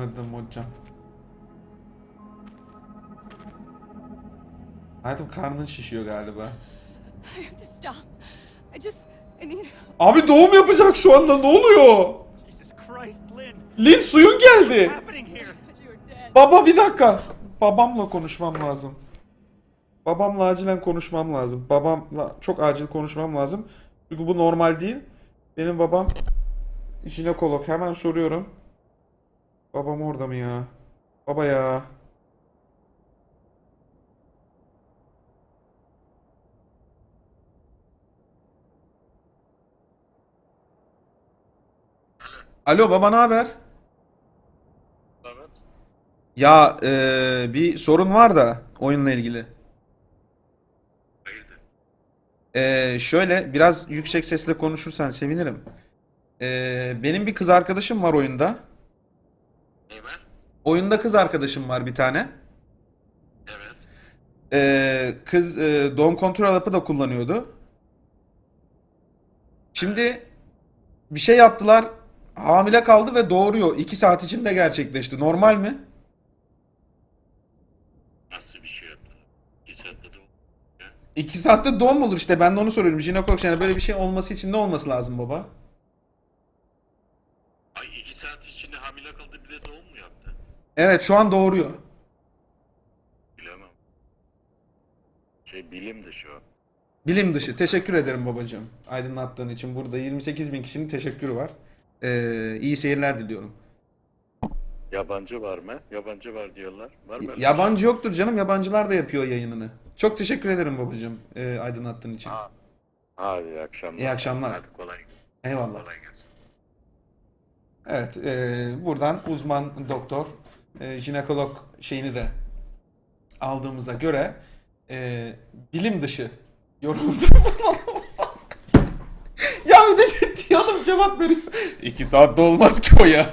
Anladım hocam. Hayatım karnın şişiyor galiba. Abi doğum yapacak şu anda ne oluyor? Lin suyun geldi. Baba bir dakika. Babamla konuşmam lazım. Babamla acilen konuşmam lazım. Babamla çok acil konuşmam lazım. Çünkü bu normal değil. Benim babam jinekolog. Hemen soruyorum. Babam orada mı ya? Baba ya. Alo baba ne haber? Evet. Ya eee, bir sorun var da oyunla ilgili. Hayırdır? Eee, şöyle biraz yüksek sesle konuşursan sevinirim. Eee, benim bir kız arkadaşım var oyunda. Var? Oyunda kız arkadaşım var bir tane. Evet. Eee, kız eee, doğum kontrol hapı da kullanıyordu. Şimdi bir şey yaptılar. Hamile kaldı ve doğuruyor. 2 saat içinde gerçekleşti. Normal mi? Nasıl bir şey yaptılar? İki saatte de 2 saatte doğum olur işte ben de onu soruyorum. Jinekolog yani böyle bir şey olması için ne olması lazım baba? Saat içinde hamile kaldı bir de doğum mu yaptı? Evet şu an doğuruyor. Bilemem. Şey bilim dışı o. Bilim dışı. Teşekkür ederim babacığım. Aydınlattığın için. Burada 28 bin kişinin teşekkürü var. Ee, iyi seyirler diliyorum. Yabancı var mı? Yabancı var diyorlar. Var mı? öyle bir Yabancı yoktur canım. Yabancılar da yapıyor yayınını. Çok teşekkür ederim babacığım. e, aydınlattığın için. şey? Hadi iyi akşamlar. İyi akşamlar. Hadi kolay, Eyvallah. kolay gelsin. Evet. e, buradan uzman doktor, e, jinekolog şeyini de aldığımıza göre e, bilim dışı yorumda bulunalım. ya bir de ciddi hanım cevap veriyor. İki saatte olmaz ki o ya.